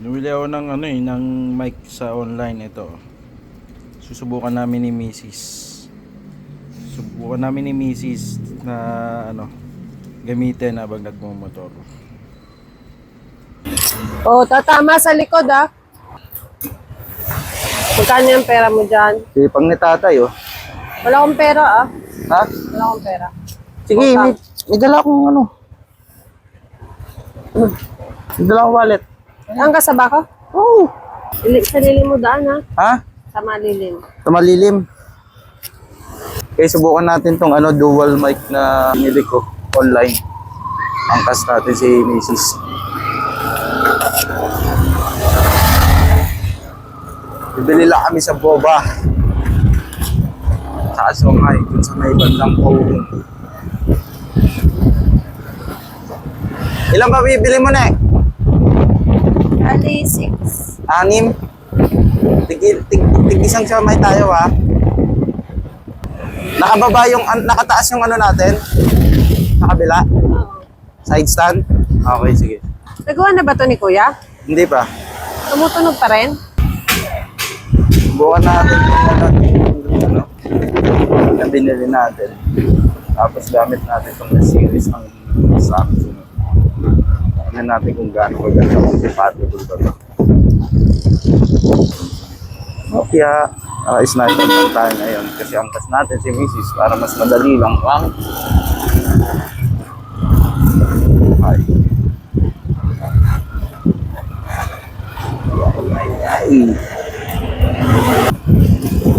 Bumili ako ng ano eh, ng mic sa online ito. Susubukan namin ni Mrs. Subukan namin ni Mrs. na ano, gamitin habang nagmumotor. Oh, tatama sa likod ah. Magkano yung pera mo dyan? Sipang ni tatay oh. Wala akong pera ah. Ha? Wala akong pera. Sige, may, may dala akong ano. May dala akong wallet. Ang kasaba ko? Oh. Ili- Sa lilim mo daan ha? Ha? Sa malilim. Ito malilim. Okay, subukan natin tong ano dual mic na pinili ko online. Angkas natin si Mrs. Bibili lang kami sa Boba. Sa Songhay, dun sa may bandang Kowloon. Ilan ba bibili mo na eh? Ali, six. Anim. Tig, tig, tig isang siya may tayo ha. Nakababa yung, an- nakataas yung ano natin? Sa kabila? Oo. Side stand? Okay, sige. Nagawa na ba to ni Kuya? Hindi pa. Tumutunog pa rin? Subukan natin yung ano, ano, na binili natin. Tapos gamit natin itong series ng Samsung. Tignan natin kung gaano kaganda kung compatible ba ito. Kaya, uh, sniper lang tayo ngayon kasi angkas natin si Mrs. para mas madali lang lang. Ay. Ay.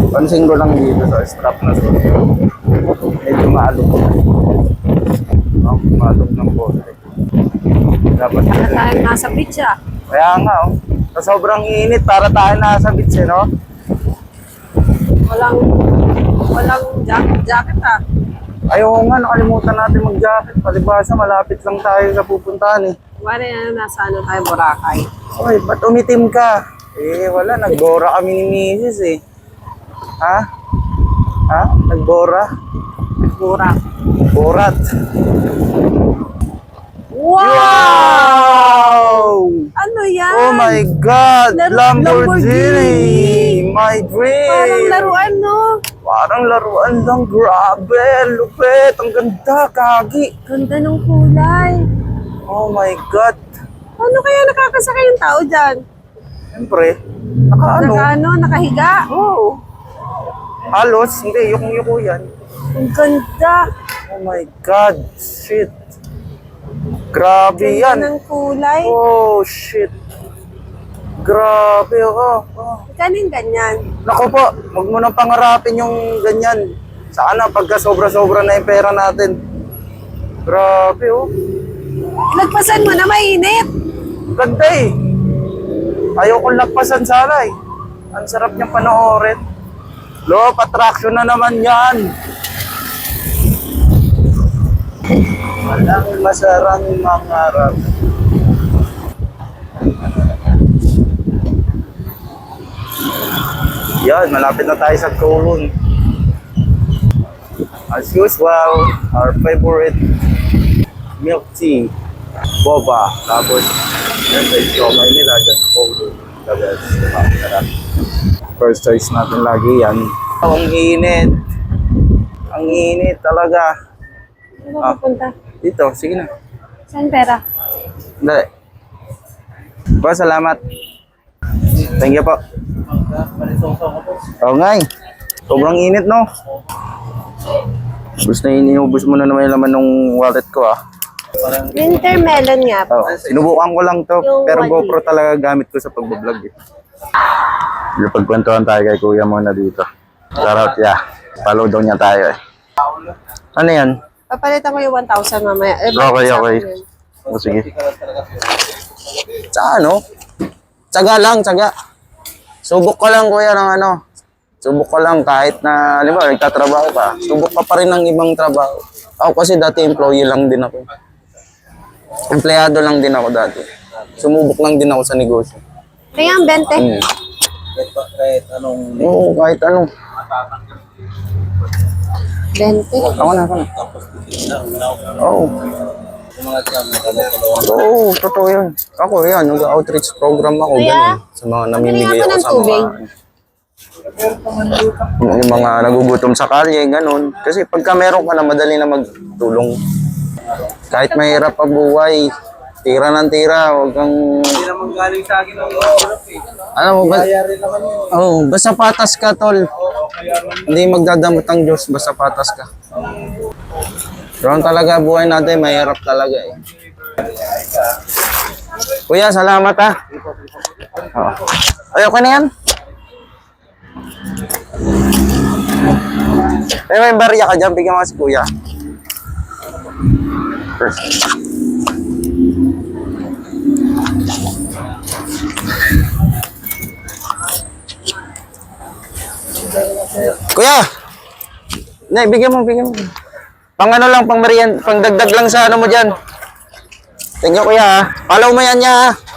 Pansin ko lang dito sa strap na to. Dapat Para tayo nasa beach ah. Kaya nga, oh. Sa sobrang init, para tayo nasa beach, eh, no? Walang, walang jacket, jacket ah. Ayaw nga, nakalimutan natin mag-jacket. Palibasa, malapit lang tayo sa pupuntahan, eh. Kumari na nasa ano tayo, Boracay. Oy, ba't umitim ka? Eh, wala. Nagbora kami ni Mrs. eh. Ha? Ha? Nagbora? Burak. Borat. Wow! Oh my God! Lar- Lamborghini! My dream! Parang laruan no? Parang laruan lang. Grabe! Lupit! Ang ganda! Kagi! Ganda ng kulay. Oh my God! Ano kaya nakakasakay yung tao dyan? Siyempre, naka ano? Naka ano, nakahiga? Oo. Halos, hindi. Yung yuko yan. Ang ganda. Oh my God! Shit! Grabe Ganda yan! ng kulay. Oh, shit! Grabe, oh. oh. Magkano yung ganyan? Naku po, huwag mo nang pangarapin yung ganyan. Sana pagka sobra-sobra na yung pera natin. Grabe, oh. Lagpasan mo na mainit. Ganda eh. Ayaw kong lagpasan sana eh. Ang sarap niyang panoorin. Lo, attraction na naman yan. Walang masarang mangarap. Yan, malapit na tayo sa Kowloon. As usual, our favorite milk tea, boba. Tapos, sa siomay nila dyan sa Kowloon. The best. First choice natin lagi yan. Oh, ang init. Ang init talaga. Ano Ah. pupunta? Dito, sige na. Saan pera? Dali. Po, salamat. Thank you po. Oo nga eh. Sobrang init, no? Gusto na inubos mo na naman yung laman ng wallet ko, ah. Winter melon nga po. Oh, sinubukan ko lang to, Yung pero one GoPro talaga gamit ko sa pagbablog eh. Pagkwentuhan tayo kay kuya muna dito. Shoutout, yeah. Follow daw niya tayo eh. Ano yan? Papalitan ko yung 1,000 mamaya. Eh, Okay, sa okay. akin yun. O sige. Sa ano? Tsaga lang, tsaga. Subok ka lang kuya ng ano. Subok ka lang kahit na, di ba, nagtatrabaho ka. Subok ka pa rin ng ibang trabaho. Ako kasi dati employee lang din ako. Empleyado lang din ako dati. Sumubok lang din ako sa negosyo. Kaya ang 20. Hmm. kahit anong Oo, kahit ano. 20. Ako na, ako na. Oo. Nagkakalawan. Oo, totoo yun. Ako yan, nag-outreach program ako, Kuya, ganun. Sa mga namimigay ako sa tubig. mga... Yung mga nagugutom sa kalye, ganun. Kasi pagka meron ka na, madali na magtulong. Kahit mahirap pa buhay, tira ng tira, huwag kang... Hindi naman galing sa akin ang hirap eh. Ano mo ba? Yun. Oh, basta patas ka, tol. Hindi magdadamot ang Diyos, basta patas ka. Doon talaga buhay natin, mahirap talaga eh. Kuya, salamat ha. Oo. Ay, okay na yan? Ay, may barya ka dyan, bigyan mo si kuya. Kuya! Nay, bigyan mo, bigyan mo. Pang ano lang, pang meriend, pang dagdag lang sa ano mo dyan. Thank you, kuya. ha. Follow mo yan niya. ha.